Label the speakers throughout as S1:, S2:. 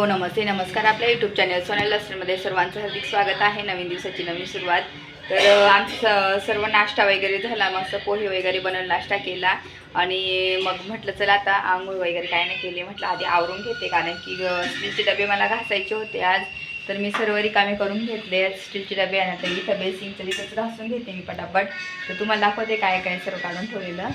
S1: Hello नमस्ते नमस्कार आपल्या YouTube channel Sonal लस्टरमध्ये सर्वांचं हार्दिक स्वागत आहे. नवीन दिवसाची नवीन सुरुवात. तर आमचं सर्व नाश्ता वगैरे झाला मस्त पोहे वगैरे बनवून नाश्ता केला. आणि मग म्हटलं चला आता आंघोळ वगैरे काय नाही केली. म्हटलं आधी आवरून घेते कारण की स्टीलचे डबे मला घासायचे होते आज. तर मी सर्व रिकामे करून घेतले स्टीलचे डबे आणि आता इथं बेसिंगचं तिथंच घासून घेते मी पटापट. तर तुम्हाला दाखवते काय काय सर्व काढून ठेवलेलं.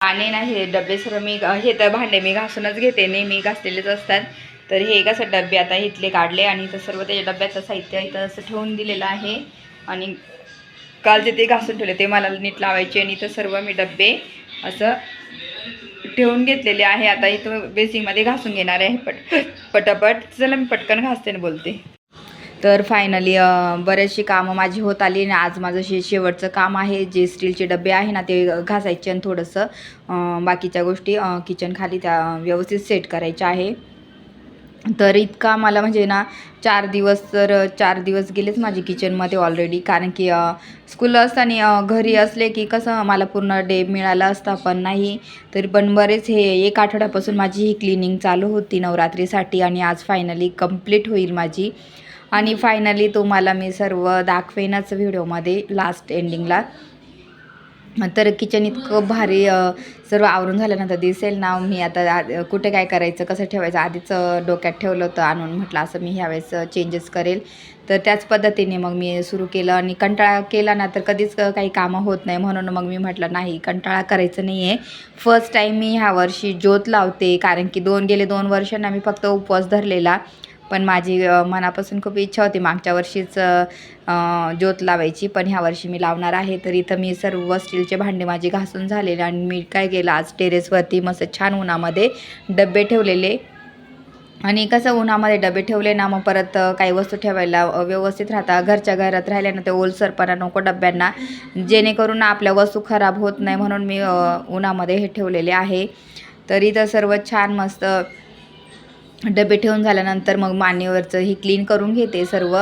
S1: आणि ना हे डबे सर्व मी हे तर भांडे मी घासूनच घेते. नेहमी घासलेलेच असतात. तर हे कसं डबे आता इथले काढले आणि इथं सर्व त्याच्या डब्याचं साहित्य इथं असं ठेवून दिलेलं आहे. आणि काल जे ते घासून ठेवले ते मला नीट लावायचे आणि इथं सर्व मी डबे असं ठेवून घेतलेले आहे. आता इथं बेसिंगमध्ये घासून घेणार आहे. पट पटापट. चला मी पटकन घासते आणि बोलते. तर फायनली बरेचशी कामं माझी होत आली आणि आज माझं शे शेवटचं काम आहे. जे स्टीलचे डबे आहे ना ते घासायचे आणि थोडंसं बाकीच्या गोष्टी किचन खाली त्या व्यवस्थित सेट करायच्या आहे. तर इतका मला म्हणजे ना चार दिवस तर चार दिवस गेलेच माझे किचनमध्ये ऑलरेडी कारण की स्कूल असताना घरी असले की कसं मला पूर्ण डे मिळाला असता पण नाही. तरी पण बरेच हे एक आठवड्यापासून माझी ही क्लिनिंग चालू होती नवरात्रीसाठी आणि आज फायनली कंप्लीट होईल माझी. आणि फायनली तुम्हाला मी सर्व दाखवेनच व्हिडिओमध्ये लास्ट एंडिंगला तर किचन इतकं भारी सर्व आवरून झाल्यानंतर दिसेल ना मी आता आ- कुठे काय करायचं कसं ठेवायचं? आधीच डोक्यात ठेवलं होतं आणून म्हटलं असं मी ह्यावेळेस चेंजेस करेल. तर त्याच पद्धतीने मग मी सुरू केलं आणि कंटाळा केला ना तर कधीच काही कामं होत नाही. म्हणून मग मी म्हटलं नाही कंटाळा करायचं नाही आहे फर्स्ट टाईम मी ह्या वर्षी ज्योत लावते. कारण की दोन गेले दोन वर्षांना मी फक्त उपवास धरलेला. पण माझी मनापासून खूप इच्छा होती मागच्या वर्षीच ज्योत लावायची. पण ह्या वर्षी मी लावणार आहे. तर इथं मी सर्व स्टीलचे भांडे माझे घासून झालेले आणि मी काय केलं आज टेरेसवरती मस्त छान उन्हामध्ये डबे ठेवलेले. आणि कसं उन्हामध्ये डबे ठेवले ना मग परत काही वस्तू ठेवायला व्यवस्थित राहता. घरच्या घरात राहिल्या ना ते ओलसरपणा नको डब्यांना. जेणेकरून आपल्या वस्तू खराब होत नाही म्हणून मी उन्हामध्ये हे ठेवलेले आहे. तर इथं सर्व छान मस्त डबे ठेवून झाल्यानंतर मग मानेवरचं ही क्लीन करून घेते सर्व.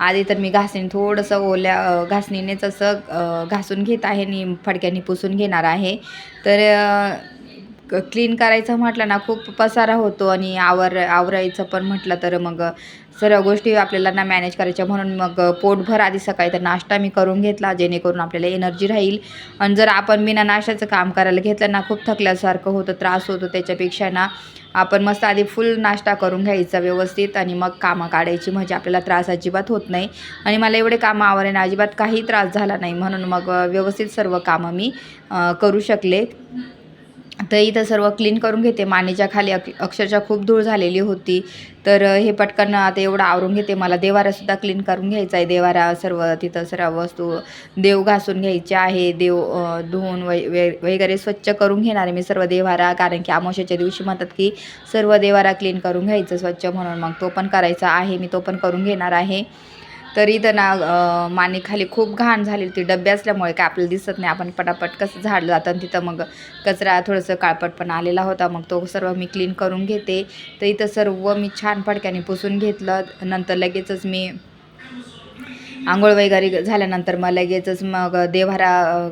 S1: आधी तर मी घासणी थोडंसं ओल्या घासणीनेच असं घासून घेत आहे आणि फडक्याने पुसून घेणार आहे. तर क्लीन करायचं म्हटलं ना खूप पसारा होतो आणि आवर आवरायचं पण म्हटलं तर मग सर्व गोष्टी आपल्याला ना मॅनेज करायच्या. म्हणून मग पोटभर आधी सकाळी तर नाश्ता मी करून घेतला जेणेकरून आपल्याला एनर्जी राहील. आणि जर आपण बिना नाश्त्याचं काम करायला घेतलं ना खूप थकल्यासारखं होतं त्रास होतो त्याच्यापेक्षा ना आपण मस्त आधी फुल नाश्ता करून घ्यायचा व्यवस्थित आणि मग कामं काढायची. म्हणजे आपल्याला त्रास अजिबात होत नाही. आणि मला एवढे कामं आवडले अजिबात काही त्रास झाला नाही. म्हणून मग व्यवस्थित सर्व कामं मी करू शकले. तर इथं सर्व क्लीन करून घेते. मानेच्या खाली अक अक्षरशः खूप धूळ झालेली होती. तर हे पटकन आता एवढं आवरून घेते. मला देवारासुद्धा क्लीन करून घ्यायचा आहे. देवारा सर्व तिथं सर्व वस्तू देव घासून घ्यायचे आहे. देव धुवून वै वगैरे स्वच्छ करून घेणार आहे मी सर्व देवारा. कारण की अमावस्याच्या दिवशी म्हणतात की सर्व देवारा क्लीन करून घ्यायचं स्वच्छ म्हणून. मग तो पण करायचा आहे. मी तो पण करून घेणार आहे. तरी त्यांना मानेखाली खूप घाण झालेली ती डबे असल्यामुळे काय आपल्याला दिसत नाही. आपण पटापट कसं झाडलं जातं आणि तिथं मग कचरा थोडंसं काळपट पण आलेला होता. मग तो सर्व मी क्लीन करून घेते. तर इथं सर्व मी छान फडक्याने पुसून घेतलं. नंतर लगेचच मी आंघोळ वगैरे झाल्यानंतर मग लगेचच मग देवारा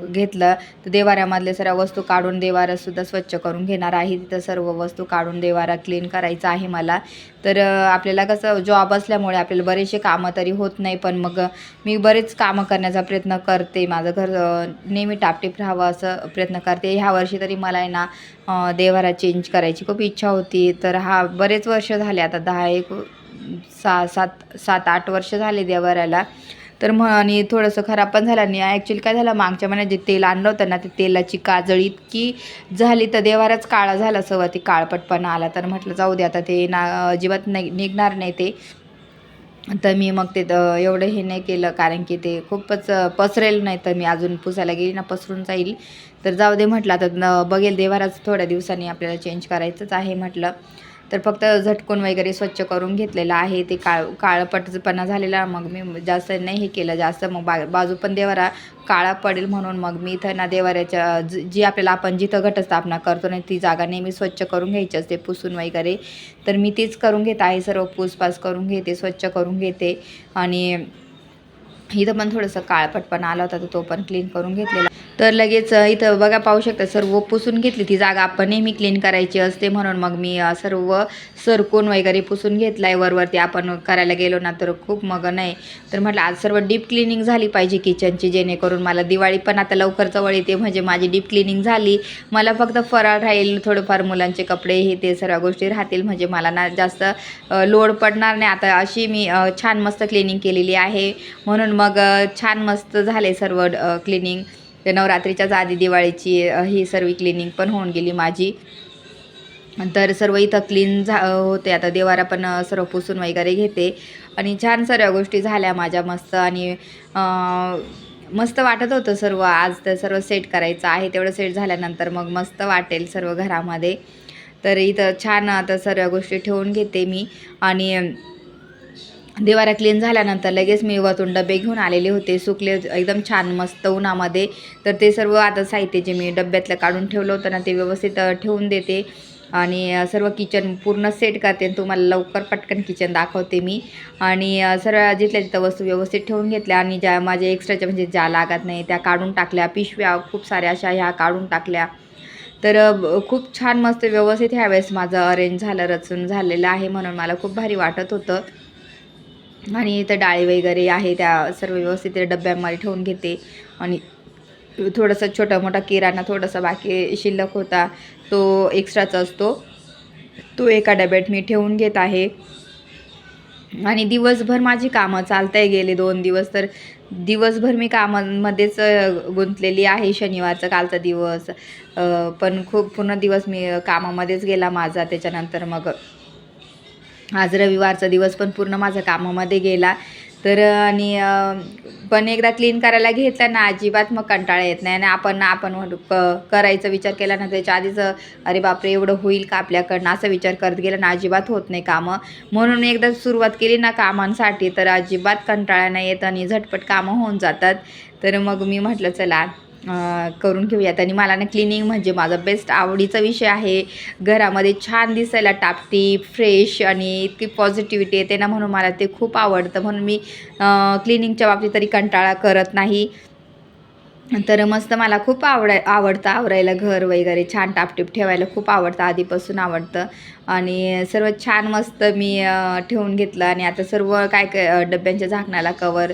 S1: घेतलं. तर देवाऱ्यामधले सर्व वस्तू काढून देवारासुद्धा स्वच्छ करून घेणार आहे. तिथं सर्व वस्तू काढून देवारा क्लीन करायचं आहे मला. तर आपल्याला कसं जॉब असल्यामुळे आपल्याला बरेचसे कामं तरी होत नाही. पण मग मी बरेच कामं करण्याचा प्रयत्न करते. माझं घर नेहमी टापटीप राहावं असं प्रयत्न करते. ह्या वर्षी तरी मला आहे ना देवारा चेंज करायची खूप इच्छा होती. तर हा बरेच वर्ष झाले. आता दहा एक सहा सात सात आठ वर्ष झाले देवाऱ्याला तर मग आणि थोडंसं खराब पण झालं आणि ॲक्च्युली काय झालं मागच्या महिन्यात जे तेल आणलं होतं ना ते तेलाची काजळी इतकी झाली तर देवाराच काळा झाला सवा ती काळपटपणा आला. तर म्हटलं जाऊ दे आता ते ना अजिबात नाही निघणार नाही ते. तर मी मग ते एवढं हे नाही केलं कारण की ते खूपच पसरेल नाही तर मी अजून पुसायला गेली ना पसरून जाईल. तर जाऊ दे म्हटलं आता न बघेल देवाराच थोड्या दिवसांनी आपल्याला चेंज करायचंच आहे म्हटलं. तर फक्त झटकून वगैरे स्वच्छ करून घेतलेलं आहे. ते काळ काळपटपणा झालेला. मग मी जास्त नाही हे केलं. जास्त मग बा बाजू पण देवारा काळा पडेल म्हणून मग मी इथं ना देवाऱ्याच्या जी आपल्याला आपण जिथं घटस्थापना करतो ना ती जागा नेहमी स्वच्छ करून घ्यायची असते पुसून वगैरे. तर मी तीच करून घेत आहे. सर्व पूसपास करून घेते स्वच्छ करून घेते. आणि इथं पण थोडंसं काळपटपणा आला होता तर तो पण क्लीन करून घेतलेला. तर लगेच इथं बघा पाहू शकता सर्व पुसून घेतली. ती जागा आपण नेहमी क्लीन करायची असते. म्हणून मग मी सर्व सरकून वगैरे पुसून घेतला आहे वरवरती आपण करायला गेलो ना तर खूप मग नाही. तर म्हटलं आज सर्व डीप क्लिनिंग झाली पाहिजे किचनची जेणेकरून मला दिवाळी पण आता लवकर जवळ येते. म्हणजे माझी डीप क्लिनिंग झाली. मला फक्त फराळ राहील थोडंफार मुलांचे कपडे हे ते सर्व गोष्टी राहतील. म्हणजे मला ना जास्त लोड पडणार नाही. आता अशी मी छान मस्त क्लिनिंग केलेली आहे. म्हणून मग छान मस्त झाले सर्व क्लिनिंग नवरात्रीच्याच आधी दिवाळीची ही सर्व क्लिनिंग पण होऊन गेली माझी. तर सर्व इथं क्लीन झा होते. आता देवारा पण सर्व पुसून वगैरे घेते. आणि छान सर्व गोष्टी झाल्या माझ्या मस्त. आणि मस्त वाटत होतं सर्व. आज तर सर्व सेट करायचं आहे. तेवढं सेट झाल्यानंतर मग मस्त वाटेल सर्व घरामध्ये. तर इथं छान आता सर्व गोष्टी ठेवून घेते मी. आणि देवारा क्लीन झाल्यानंतर लगेच मी वतून डबे घेऊन आलेले होते. सुकले एकदम छान मस्त उन्हामध्ये. तर ते सर्व आता साहित्य जे मी डब्यातलं काढून ठेवलं होतं ना ते व्यवस्थित ठेवून देते. आणि सर्व किचन पूर्ण सेट करते आणि तुम्हाला लवकर पटकन किचन दाखवते मी. आणि सर्व जिथल्या तिथं वस्तू व्यवस्थित ठेवून घेतल्या आणि ज्या माझ्या एक्स्ट्राच्या म्हणजे ज्या लागत नाही त्या काढून टाकल्या. पिशव्या खूप साऱ्या अशा ह्या काढून टाकल्या. तर खूप छान मस्त व्यवस्थित ह्यावेळेस माझं अरेंज झालं रचून झालेलं आहे म्हणून मला खूप भारी वाटत होतं. आणि इथं डाळी वगैरे आहे त्या सर्व व्यवस्थित त्या डब्यामध्ये ठेवून घेते. आणि थोडंसं छोटा मोठा किराणा थोडासा बाकी शिल्लक होता तो एक्स्ट्राचा असतो. तो एका डब्यात मी ठेवून घेत आहे. आणि दिवसभर माझी कामं चालताय गेले दोन दिवस तर दिवसभर मी कामांमध्येच गुंतलेली आहे. शनिवारचा कालचा दिवस पण खूप पूर्ण दिवस मी कामामध्येच गेला माझा. त्याच्यानंतर मग आज रविवारचा दिवस पण पूर्ण माझा कामामध्ये गेला. तर आणि पण एकदा क्लीन करायला घेतला ना अजिबात मग कंटाळा येत नाही. आणि आपण आपण म्हणू क- करायचा विचार केला ना त्याच्या आधीच अरे बापरे एवढं होईल का आपल्याकडनं? असा विचार करत गेला ना अजिबात होत नाही कामं. म्हणून एकदा सुरुवात केली ना कामांसाठी तर अजिबात कंटाळा नाही येत आणि झटपट कामं होऊन जातात. तर मग मी म्हटलं चला करून घेऊयात आणि मला ना क्लिनिंग म्हणजे माझा बेस्ट आवडीचा विषय आहे. घरामध्ये छान दिसायला टापटीप फ्रेश आणि इतकी पॉझिटिव्हिटी येते ना म्हणून मला ते खूप आवडतं. म्हणून मी क्लिनिंगच्या बाबतीत तरी कंटाळा करत नाही. तर मस्त मला खूप आवडाय आवडतं आवरायला घर वगैरे छान टापटीप ठेवायला खूप आवडतं आधीपासून आवडतं. आणि सर्व छान मस्त मी ठेवून घेतलं आणि आता सर्व काय काय डब्यांच्या झाकणाला कवर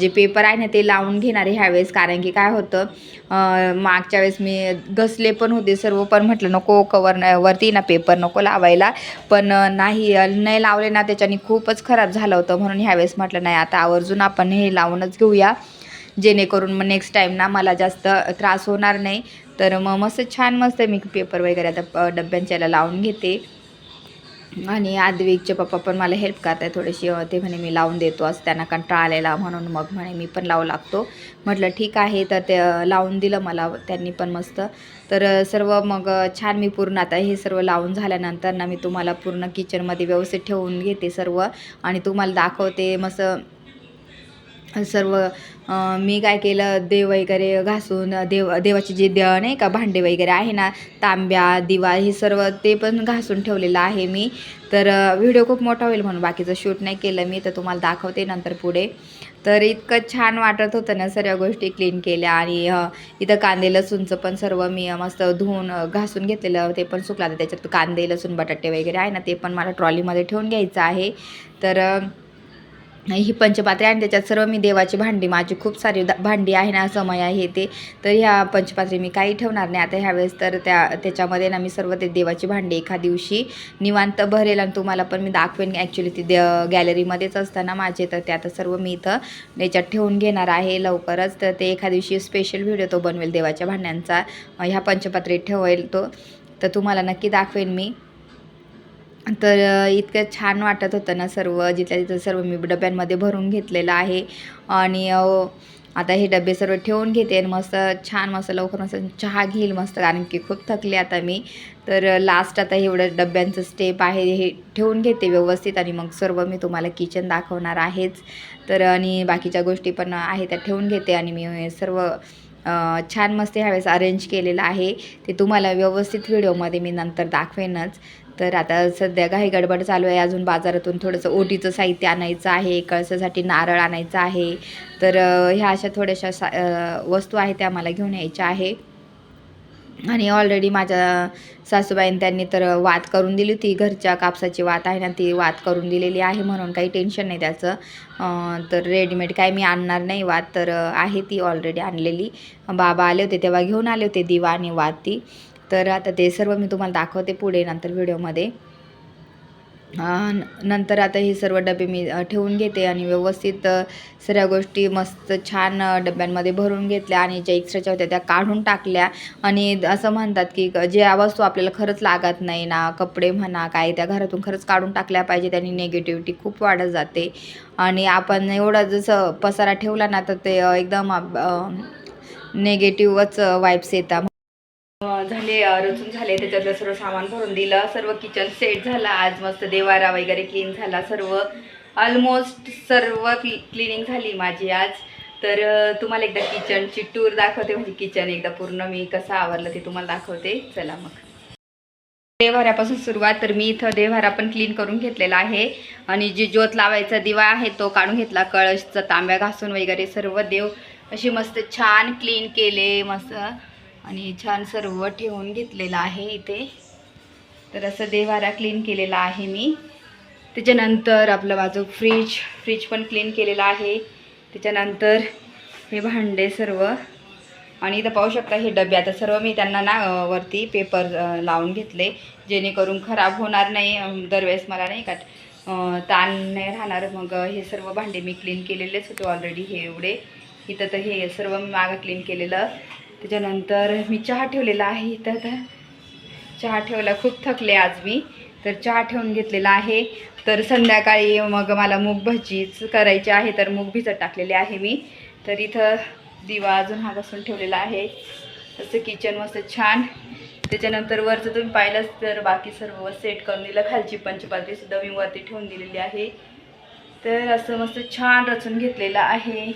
S1: जे पेपर आहे ना ते लावून घेणार आहे ह्यावेळेस. कारण की काय होतं मागच्या वेळेस मी घसले पण होते सर्व पण म्हटलं नको कवर न वरती ना पेपर नको लावायला. पण नाही नाही लावले ना त्याच्याने खूपच खराब झालं होतं. म्हणून ह्यावेळेस म्हटलं नाही आता आवर्जून आपण हे लावूनच घेऊया. जेणेकरून मग नेक्स्ट टाईम ना मला जास्त त्रास होणार नाही. तर मग मस्त छान मस्त मी पेपर वगैरे आता डब्यांच्याला डब्यांच्या याला लावून घेते. आणि आद्विकचे पप्पा पण मला हेल्प करत आहे थोडीशी ते म्हणे मी लावून देतो असं त्यांना कंटाळा आलेला म्हणून मग म्हणे मी पण लावू लागतो. म्हटलं ठीक आहे तर ते लावून दिलं मला त्यांनी पण मस्त. तर सर्व मग छान मी पूर्ण आता हे सर्व लावून झाल्यानंतर ना मी तुम्हाला पूर्ण किचनमध्ये व्यवस्थित ठेवून घेते सर्व. आणि तुम्हाला दाखवते मस्त सर्व मी काय केलं देव वगैरे घासून देव देवाची जे द नाही का भांडे वगैरे आहे ना तांब्या दिवा हे सर्व ते पण घासून ठेवलेलं आहे मी. तर व्हिडिओ खूप मोठा होईल म्हणून बाकीचं शूट नाही केलं मी तर तुम्हाला दाखवते नंतर पुढे. तर इतकं छान वाटत होतं ना सर्व गोष्टी क्लीन केल्या आणि इथं कांदे लसूणचं पण सर्व मी मस्त धुवून घासून घेतलेलं ते पण सुकलं. त्याच्यात कांदे लसूण बटाटे वगैरे आहे ना ते पण मला ट्रॉलीमध्ये ठेवून घ्यायचं आहे. तर ही पंचपात्रे आणि त्याच्यात सर्व मी देवाची भांडी माझी खूप सारी भांडी आहे ना समय आहे ते. तर ह्या पंचपात्रे मी काही ठेवणार नाही. आता ह्यावेळेस तर त्या त्याच्यामध्ये ना मी सर्व ते देवाची भांडी एका दिवशी निवांत भरेल आणि तुम्हाला पण मी दाखवेन. ॲक्च्युली ती दे गॅलरीमध्येच असताना माझे तर ते आता सर्व मी इथं याच्यात ठेवून घेणार आहे लवकरच. तर ते एका दिवशी स्पेशल व्हिडिओ तो बनवेल देवाच्या भांड्यांचा. ह्या पंचपात्रीत ठेवेल तो. तर तुम्हाला नक्की दाखवेन मी. तर इतकं छान वाटत होतं ना सर्व जिथल्या तिथं सर्व मी डब्यांमध्ये भरून घेतलेलं आहे. आणि आता हे डबे सर्व ठेवून घेते आणि मस्त छान मस्त लवकर मस्त चहा घेईल मस्त कारण की खूप थकले आता मी. तर लास्ट आता एवढं डब्यांचं स्टेप आहे हे ठेवून घेते व्यवस्थित आणि मग सर्व मी तुम्हाला किचन दाखवणार आहेच. तर आणि बाकीच्या गोष्टी पण आहे त्या ठेवून घेते आणि मी सर्व छान मस्त ह्यावेळेस अरेंज केलेलं आहे. ते तुम्हाला व्यवस्थित व्हिडिओमध्ये मी नंतर दाखवेनच. तर आता सध्या काही गडबड चालू आहे. अजून बाजारातून थोडंसं ओटीचं साहित्य आणायचं आहे कळसासाठी नारळ आणायचं आहे. तर ह्या अशा थोड्याशा सा वस्तू आहेत त्या मला घेऊन यायच्या आहे. आणि ऑलरेडी माझ्या सासूबाईंनी त्यांनी तर वात करून दिली होती. घरच्या कापसाची वात आहे ना ती वात करून दिलेली आहे म्हणून काही टेन्शन नाही त्याचं. तर रेडीमेड काय मी आणणार नाही वात तर आहे ती ऑलरेडी आणलेली. बाबा आले होते तेव्हा घेऊन आले होते दिवा आणि वात. ती तर आता ते सर्व मी तुम्हाला दाखवते पुढे नंतर व्हिडिओमध्ये. नंतर आता हे सर्व डबे मी ठेवून घेते आणि व्यवस्थित सगळ्या सर्व गोष्टी मस्त छान डब्यांमध्ये भरून घेतल्या आणि ज्या एक्स्ट्राच्या होत्या त्या काढून टाकल्या. आणि असं म्हणतात की ज्या वस्तू आपल्याला खरंच लागत नाही ना कपडे म्हणा काय त्या घरातून खरंच काढून टाकल्या पाहिजे त्यांनी निगेटिव्हिटी खूप वाढत जाते. आणि आपण एवढा जसं पसारा ठेवला ना तर ते एकदम नेगेटिव्हच वाईब्स येतात. रचून झाले. त्याच्यातलं सर्व सामान भरून दिलं. सर्व किचन सेट झाला. आज मस्त देवारा वगैरे क्लीन झाला. सर्व ऑलमोस्ट सर्व क्ली क्लिनिंग झाली माझी आज. तर तुम्हाला एकदा किचनची टूर दाखवते. म्हणजे किचन एकदा पूर्ण मी कसं आवरलं ते तुम्हाला दाखवते. चला मग. देव्हाऱ्यापासून सुरुवात तर मी इथं देव्हारा पण क्लीन करून घेतलेला आहे. आणि जी ज्योत लावायचा दिवा आहे तो काढून घेतला. कळशचा तांब्या घासून वगैरे सर्व देव अशी मस्त छान क्लीन केले. मस्त आणि छान सर्व ठेवून घेतलेलं आहे इथे. तर असं देवारा क्लीन केलेला आहे मी. त्याच्यानंतर आपलं बाजू फ्रीज फ्रीज पण क्लीन केलेला आहे. त्याच्यानंतर हे भांडे सर्व. आणि इथं पाहू शकता हे डबे. आता सर्व मी त्यांना ना वरती पेपर लावून घेतले. जेणेकरून खराब होणार नाही दरवेळेस मला नाही का ताण नाही राहणार. मग हे सर्व भांडे मी क्लीन केलेलेच होते ऑलरेडी हे एवढे. इथं तर हे सर्व मी मागं क्लीन केलेलं. त्याच्यानंतर मी चहा ठेवलेला आहे इथं तर चहा ठेवला खूप थकले आज मी. तर चहा ठेवून घेतलेला आहे. तर संध्याकाळी मग मला मूग भजीच करायची आहे तर मूग भिजत टाकलेले आहे मी. तर इथं दिवा अजून हा घासून ठेवलेला आहे. तसं किचन मस्त छान. त्याच्यानंतर वरचं तुम्ही पाहिलंच तर बाकी सर्व सेट करून दिलं. खालची पंचपात्रीसुद्धा मी वरती ठेवून दिलेली आहे. तर असं मस्त छान रचून घेतलेलं आहे.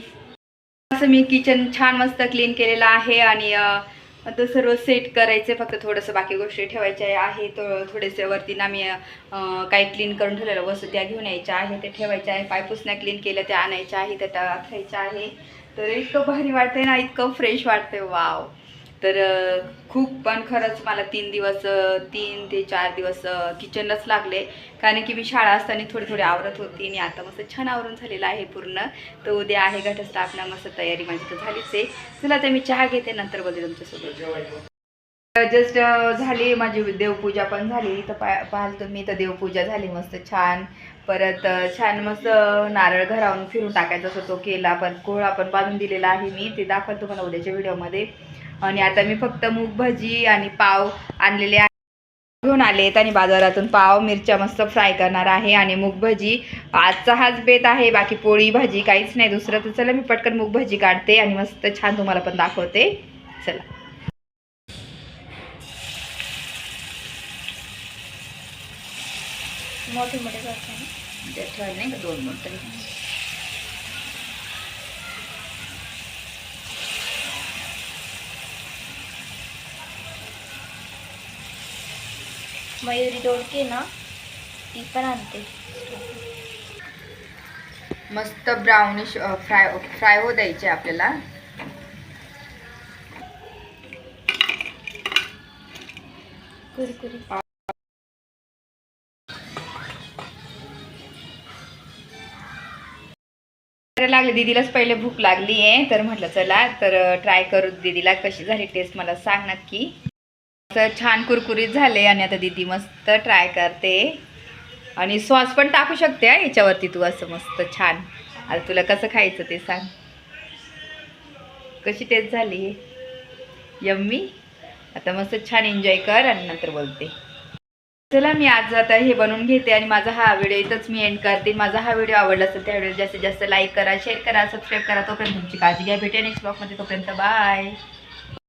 S1: असं मी किचन छान मस्त क्लीन केलेलं आहे आणि अं, आता सर्व सेट करायचे फक्त थोडंसं बाकी गोष्टी ठेवायच्या आहे. तो थोडेसे वरती ना मी काही क्लीन करून ठेवलेलं वस्तू त्या घेऊन यायच्या आहे ते ठेवायच्या आहे. पायपुसण्या क्लीन केल्या त्या आणायच्या आहे त्या टाकायच्या आहे. तर इतकं भारी वाटतंय ना इतकं फ्रेश वाटतंय. वाव तर खूप पण खरंच मला तीन दिवस तीन ते चार दिवस किचनलाच लागले. कारण की मी शाळा असताना थोडी थोडी आवरत होती आणि आता मस्त छान आवरून झालेलं आहे पूर्ण. तर उद्या आहे घटस्थापना मस्त तयारी माझी तर झालीच आहे. चला तर मी चहा घेते नंतर बोलते तुमच्यासोबत. जस्ट झाली माझी देवपूजा पण झाली. तर पा पाहाल तुम्ही तर देवपूजा झाली मस्त छान. परत छान मस्त नारळ घरावरून फिरून टाकायचा असतो तो केला. पण गोळा पण बांधून दिलेला आहे मी. ते दाखवतो तुम्हाला उद्याच्या व्हिडिओमध्ये आणि आता मी फक्त मूग भाजी आणि पाव आणलेले आहे. घेऊन आलेत आणि बाजारातून पाव मिरच्या मस्त फ्राय करणार आहे आणि मूग भाजी. आजचा हाच बेत आहे बाकी पोळी भाजी काहीच नाही. दुसरं तर चला मी पटकन मूग भाजी काढते आणि मस्त छान तुम्हाला पण दाखवते. चला.
S2: मोठे मोठे
S1: दोन दोन
S2: मयुरी दोडके ना ती पण आणते.
S1: मस्त ब्राउनिश फ्राय फ्राय हो द्यायचे आपल्याला.
S2: कुरकुरी
S1: लागले दीदीलाच पहिले भूक लागली आहे तर म्हटलं चला तर ट्राय करू. दीदीला कशी झाली टेस्ट मला सांग नक्की. तर छान कुरकुरीत झाले आणि आता दीदी मस्त ट्राय करते. आणि सॉस पण टाकू शकते हा याच्यावरती तू असं मस्त छान. आता तुला कसं खायचं ते सांग. कशी टेस्ट झाली? यम्मी? आता मस्त छान एन्जॉय कर आणि नंतर बोलते. चला मी आज आता हे बनवून घेते आणि माझा हा व्हिडिओ इथंच मी एंड करते. माझा हा व्हिडिओ आवडला असेल त्या व्हिडिओ जास्तीत जास्त लाईक करा शेअर करा सबस्क्राईब करा. तोपर्यंत तुमची काळजी घ्या. भेटे नेक्स्ट ब्लॉगमध्ये तोपर्यंत बाय